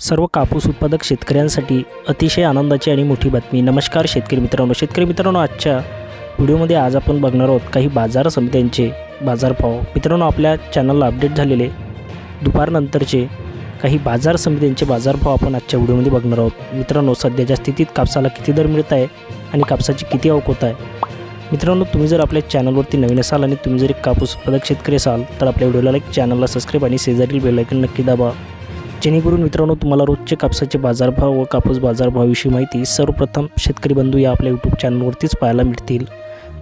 सर्व कापूस उत्पादक शेतकऱ्यांसाठी अतिशय आनंदाची आणि मोठी बातमी. नमस्कार शेतकरी मित्रांनो. शेतकरी मित्रांनो आजच्या व्हिडिओमध्ये आज आपण बघणार आहोत काही बाजार समित्यांचे बाजारभाव. मित्रांनो आपल्या चॅनलला अपडेट झालेले दुपारनंतरचे काही बाजार समित्यांचे बाजारभाव आपण आजच्या व्हिडिओमध्ये बघणार आहोत. मित्रांनो सध्याच्या स्थितीत कापसाला किती दर मिळत आहे आणि कापसाची किती आवक होत आहे? मित्रांनो तुम्ही जर आपल्या चॅनलवरती नवीन असाल आणि तुम्ही जर एक कापूस उत्पादक शेतकरी असाल तर आपल्या व्हिडिओला लाईक चॅनलला सबस्क्राईब आणि शेजारील बेलायकन नक्की दाबा. जेणेकरून मित्रांनो तुम्हाला रोजचे कापसाचे बाजारभाव व कापूस बाजारभावाविषयी माहिती सर्वप्रथम शेतकरी बंधू या आपल्या यूट्यूब चॅनलवरतीच पाहायला मिळतील.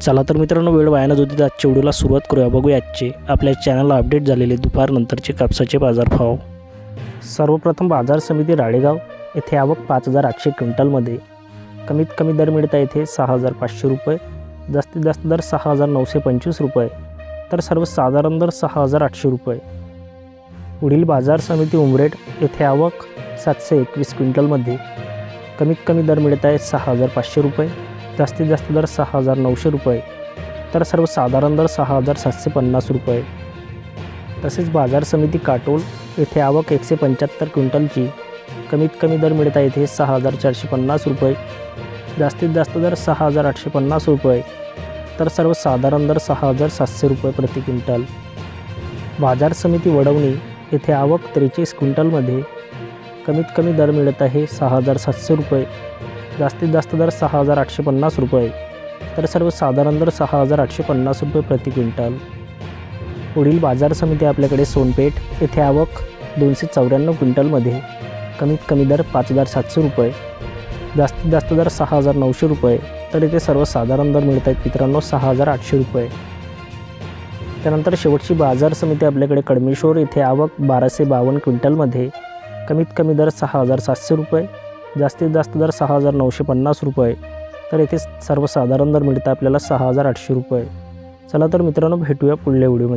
चला तर मित्रांनो वेळ वाया होती तर आजच्या व्हिडिओला सुरुवात करूया. बघूया आजचे आपल्या चॅनलला अपडेट झालेले दुपारनंतरचे कापसाचे बाजारभाव. सर्वप्रथम बाजार समिती राळेगाव येथे आवक पाच हजार आठशे क्विंटलमध्ये कमीत कमी दर मिळता येथे सहा हजार पाचशे रुपये जास्तीत जास्त दर सहा हजार नऊशे पंचवीस रुपये तर सर्वसाधारण दर सहा हजार आठशे रुपये. पुढील बाजार समिती उमरेड येथे आवक सातशे एकवीस क्विंटलमध्ये. कमीत कमी दर मिळत आहे सहा हजार पाचशे रुपये जास्तीत जास्त दर सहा हजार नऊशे रुपये तर सर्वसाधारण दर सहा हजार सातशे पन्नास रुपये. तसेच बाजार समिती काटोल येथे आवक एकशे पंच्याहत्तर क्विंटलची कमीत कमी दर मिळत आहे येथे सहा हजार चारशे पन्नास रुपये जास्तीत जास्त दर सहा हजार आठशे पन्नास रुपये तर सर्वसाधारण दर सहा हजार सातशे रुपये प्रति क्विंटल. बाजार समिती वडवणी येथे आवक त्रेचाळीस क्विंटलमध्ये कमीत कमी दर मिळत आहे सहा हजार सातशे रुपये. जास्तीत जास्त दर सहा हजार आठशे पन्नास रुपये. तर सर्वसाधारण दर सहा हजार आठशे पन्नास रुपये प्रति क्विंटल. पुढील बाजार समिती आपल्याकडे सोनपेठ येथे आवक दोनशे चौऱ्याण्णव क्विंटलमध्ये कमीत कमी दर पाच हजार सातशे रुपये. जास्तीत जास्त दर सहा हजार नऊशे रुपये. तर इथे सर्वसाधारण दर मिळत आहेत मित्रांनो सहा हजार आठशे रुपये. त्यानंतर शेवटची बाजार समिती आपल्याकडे कडमेश्वर येथे आवक बाराशे बावन्न क्विंटलमध्ये. कमीत कमी दर सहा हजार सातशे रुपये जास्तीत जास्त दर सहा हजार नऊशे पन्नास रुपये. तर येथे सर्वसाधारण दर मिळतं आपल्याला सहा हजार आठशे रुपये. चला तर मित्रांनो भेटूया पुढल्या व्हिडिओमध्ये.